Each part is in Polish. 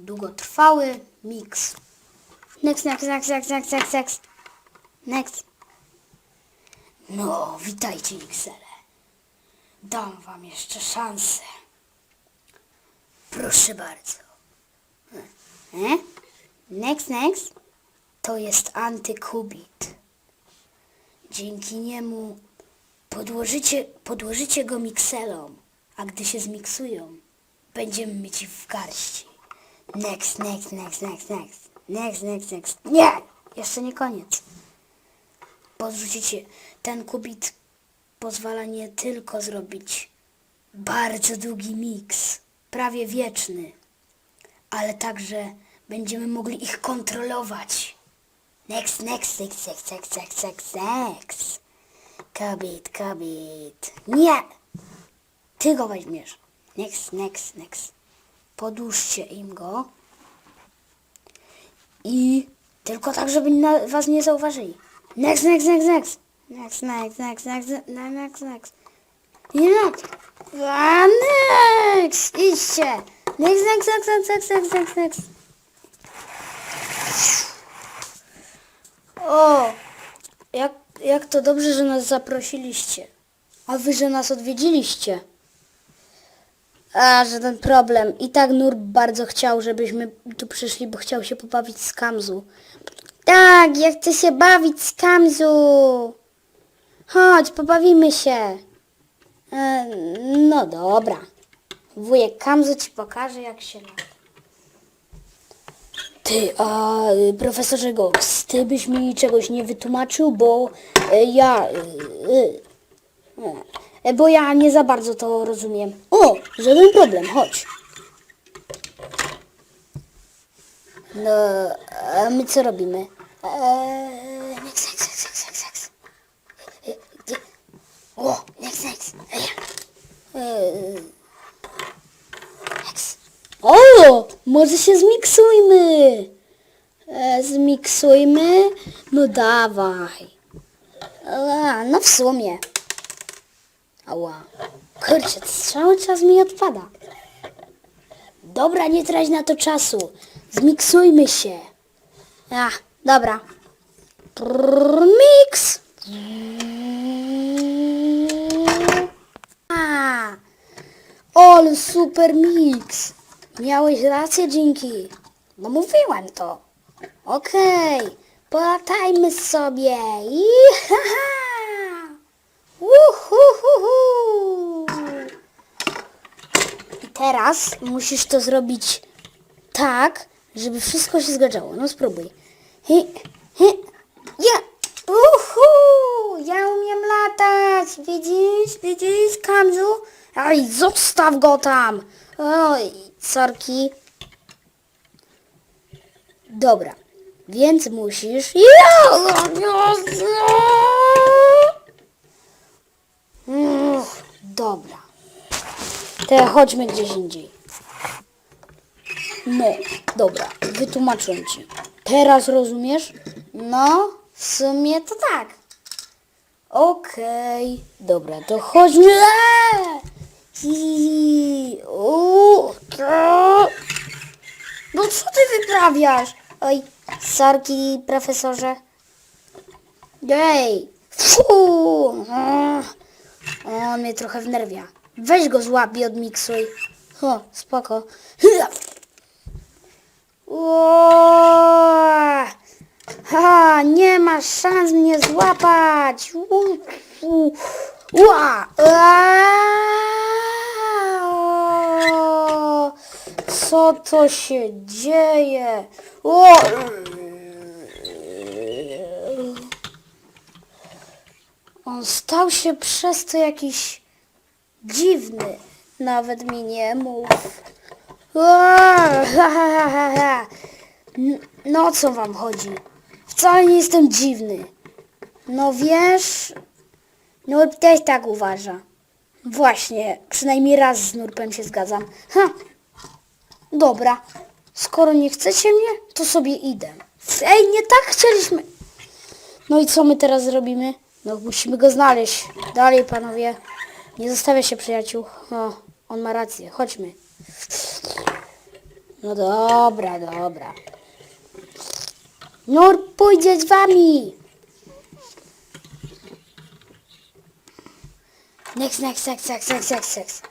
Długotrwały miks. Next, next, next, next, next, next, next. Next. No, witajcie miksele. Dam wam jeszcze szansę. Proszę bardzo. E? Next, next. To jest antykubit. Dzięki niemu podłożycie, podłożycie go mikselom, a gdy się zmiksują, będziemy mieć ich w garści. Next, next, next, next, next. Next, next, next. Nie! Jeszcze nie koniec. Podrzucicie. Ten kubit pozwala nie tylko zrobić bardzo długi miks, prawie wieczny, ale także będziemy mogli ich kontrolować. Next, next, next, next, next, next, next, next. Kabit, kabit. Nie! Ty go weźmiesz. Next, next, next. Podłóżcie im go. I tylko tak, żeby na, was nie zauważyli. Next, next, next, next. Next, next, next, next, next, next. I next. A next! Idźcie. Next, next, next, next, next, next, next, next. O, jak, jak to dobrze, że nas zaprosiliście. A wy, że nas odwiedziliście. A, żaden problem. I tak Nur bardzo chciał, żebyśmy tu przyszli, bo chciał się pobawić z Kamzu. Tak, ja chcę się bawić z Kamzu. Chodź, pobawimy się. E, no dobra. Wujek Kamzu ci pokaże, jak się lata. Ty, a y, profesorze Gox, ty byś mi czegoś nie wytłumaczył, bo y, ja... y, y, bo ja nie za bardzo to rozumiem. O, żaden problem, chodź. No, a my co robimy? Eee, next, next, next, next, next. E, Gdzie? O, next. Ej. Eee, next. O, może się zmiksujmy. E, zmiksujmy. No dawaj. A, no w sumie. Ała. Kurczę, cały czas mi odpada. Dobra, nie trać na to czasu. Zmiksujmy się. A, dobra. Prrr, Mix. A, ale super mix. Miałeś rację, Dzięki. No mówiłem to. Okej, polatajmy sobie. Ihaha. Uhuhuhu. I teraz musisz to zrobić tak, żeby wszystko się zgadzało. No spróbuj. Hi, hi, ja. Uhu, ja umiem latać. Widzisz, widzisz, Kamzu? Ej, zostaw go tam. Oj, sorki. Dobra, więc musisz... Uff, Dobra. Teraz chodźmy gdzieś indziej. No, dobra, wytłumaczyłem ci. Teraz rozumiesz? No, w sumie to tak. Okej, dobra, to chodźmy. No co ty wyprawiasz? Oj, sorki, profesorze. Ej, fu! Ach, On mnie trochę wnerwia. Weź go złap i odmiksuj. O, spoko. Ło! Ha, nie masz szans mnie złapać. U, u, Ła! Aaa! Co to się dzieje? O! On stał się przez to jakiś dziwny. Nawet mi nie mów. No o co wam chodzi? Wcale nie jestem dziwny. No wiesz, Nurp też tak uważa. Właśnie, przynajmniej raz z Nurpem się zgadzam. Ha! Dobra, skoro nie chcecie mnie, to sobie idę. Ej, nie tak chcieliśmy. No i co my teraz zrobimy? No musimy go znaleźć. Dalej, panowie. Nie zostawia się przyjaciół. O, on ma rację. Chodźmy. No dobra, dobra. Nur pójdzie z wami. Next, next, next, next, next, next.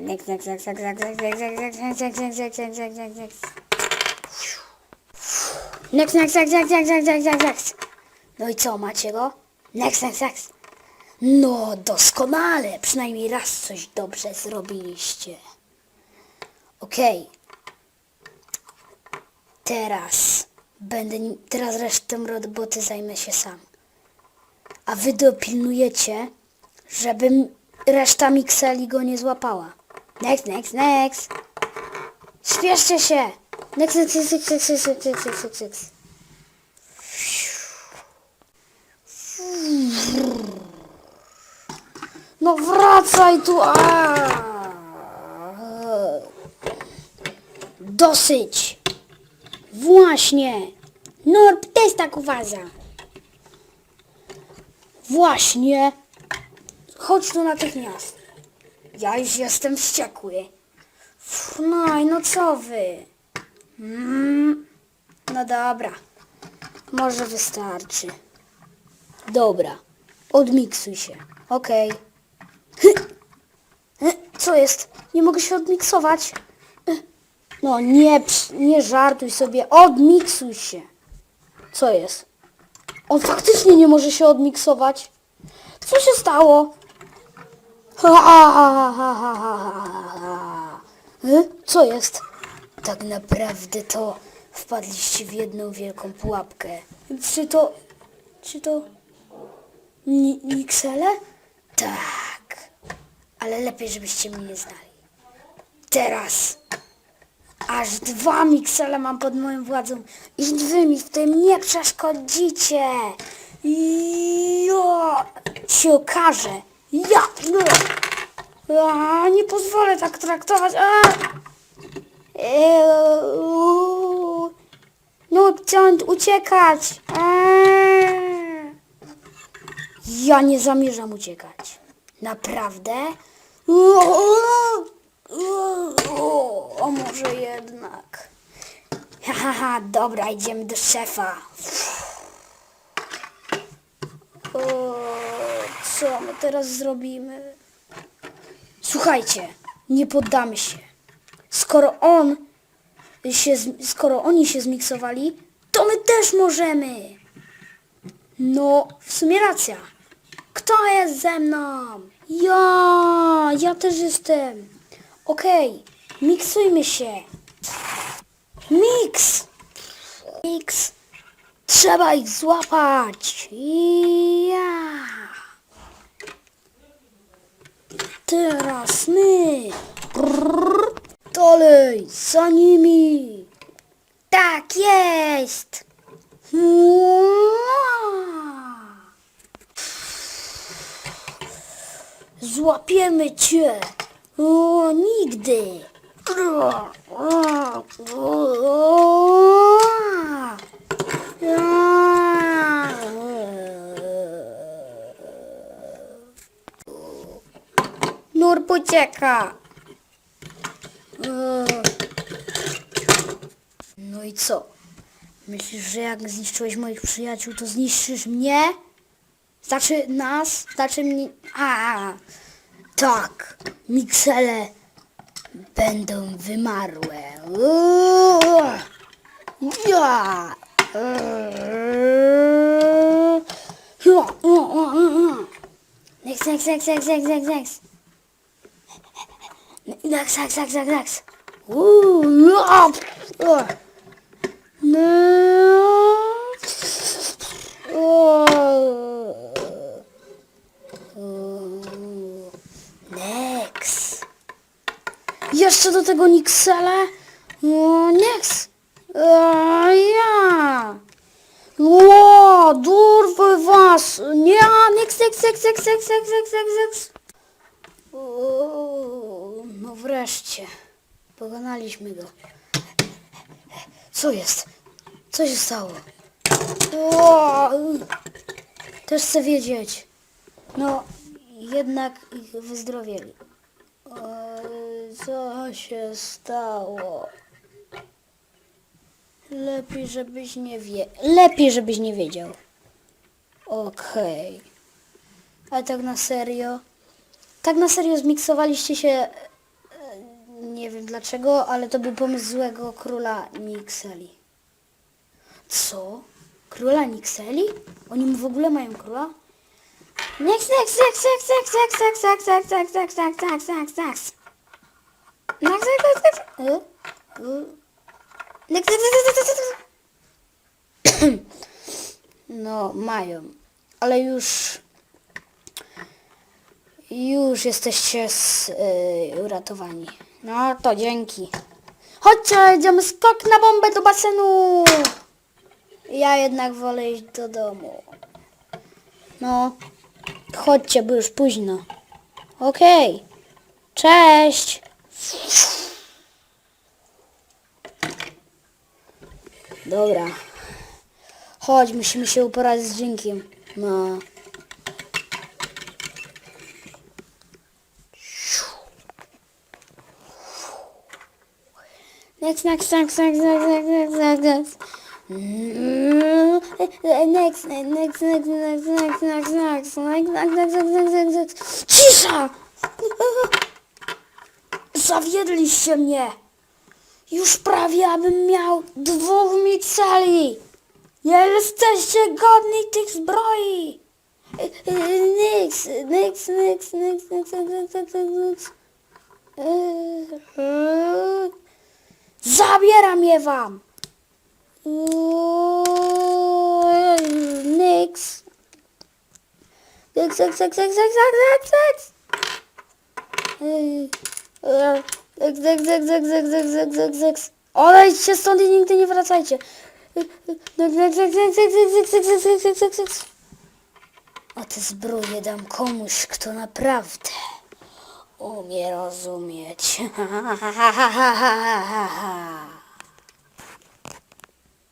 Next, next, next, next, next, next, next, next, next. No i co, macie go? Next, next, next. No, doskonale. Przynajmniej raz coś dobrze zrobiliście. Okej. Teraz będę, nim- teraz resztą roboty zajmę się sam. A wy dopilnujecie, żeby reszta mikseli go nie złapała. Next, next, next. Śpieszcie się. Next, next, next, next, next, next, next, next, next, next. No wracaj tu! A! Dosyć! Właśnie! Norb też tak uważa. Właśnie! Chodź tu natychmiast. Ja już jestem wściekły. Ff, No no co wy? Mm, no dobra. Może wystarczy. Dobra. Odmiksuj się. Okej. E, Co jest? Nie mogę się odmiksować. No nie, nie żartuj sobie. Odmiksuj się. Co jest? On faktycznie nie może się odmiksować. Co się stało? Ha, ha, ha, ha, ha, ha, ha, Co jest? Tak naprawdę to wpadliście w jedną wielką pułapkę. Czy to... Czy to... Ni- Niksele? Tak. Ale lepiej, żebyście mnie nie znali. Teraz aż dwa miksele mam pod moją władzą i wy mi w tym nie przeszkodzicie. Ja się okaże. Ja no. A, nie pozwolę tak traktować. A. Eee, No, chciałem uciekać. Eee. Ja nie zamierzam uciekać. Naprawdę? O, może jednak. Haha, dobra, idziemy do szefa. O, co my teraz zrobimy? Słuchajcie, nie poddamy się. Skoro on się, skoro oni się zmiksowali, to my też możemy. No, w sumie racja. Kto jest ze mną? Ja, ja też jestem. Okej, miksujmy się. Miks! Miks! Trzeba ich złapać. Ja. Teraz my. Brrr. Dalej, za nimi. Tak jest. Złapiemy cię. O, nigdy. Nur pocieka. No i co? Myślisz, że jak zniszczyłeś moich przyjaciół, to zniszczysz mnie? Znaczy nas? Znaczy mnie... A, tak. Miksele będą wymarłe. Ja. Eee. Next, next, next, next, next, next, next. Next, next, next, next, next. Uuu, ja. O. No. O. Jeszcze do tego Nixele? O, next. A, ja. O, durwy was. Nie, next, next, next, next, next, next, next, next, no wreszcie. Pokonaliśmy go. Co jest? Co się stało? Też chcę wiedzieć. No, jednak ich wyzdrowieli. Co się stało? Lepiej, żebyś nie wie... Lepiej, żebyś nie wiedział. Okej. Ale tak na serio? Tak na serio zmiksowaliście się... e, Nie wiem dlaczego, ale to był pomysł złego króla Nixeli. Co? Króla Nixeli? Oni w ogóle mają króla? Next, next, next, next, next, next, next, next, next, next, next, next. Next, next, next, next. Y? Y? Next, next, next, next, next, next. No, mają. Ale już... Już jesteście z, y, uratowani. No to dzięki. Chodźcie, jedziemy skok na bombę do basenu. Ja jednak wolę iść do domu. No, chodźcie, bo już późno. Okej. Cześć. Dobra. Chodź, musimy się uporać z dźwiękiem. No. Next, next, next, next, next, next, next, next. Mm, Next, next, next, next, next, next, next, next, next, next, next, next. Cisza! Zawiedliście mnie! Już prawie abym miał dwóch miceli! Jesteście godni tych zbroi! Nix, nix, nix, nix, nix, nix, nix, nix. Zabieram je wam! Nix. Nix, nix, nix, nix, nix, nix, nix, Nix, nix, nix, nix, nix, nix, nix, nix, nix. Odejdźcie stąd i nigdy nie wracajcie. A te zbroje dam komuś, kto naprawdę umie rozumieć.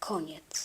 Koniec.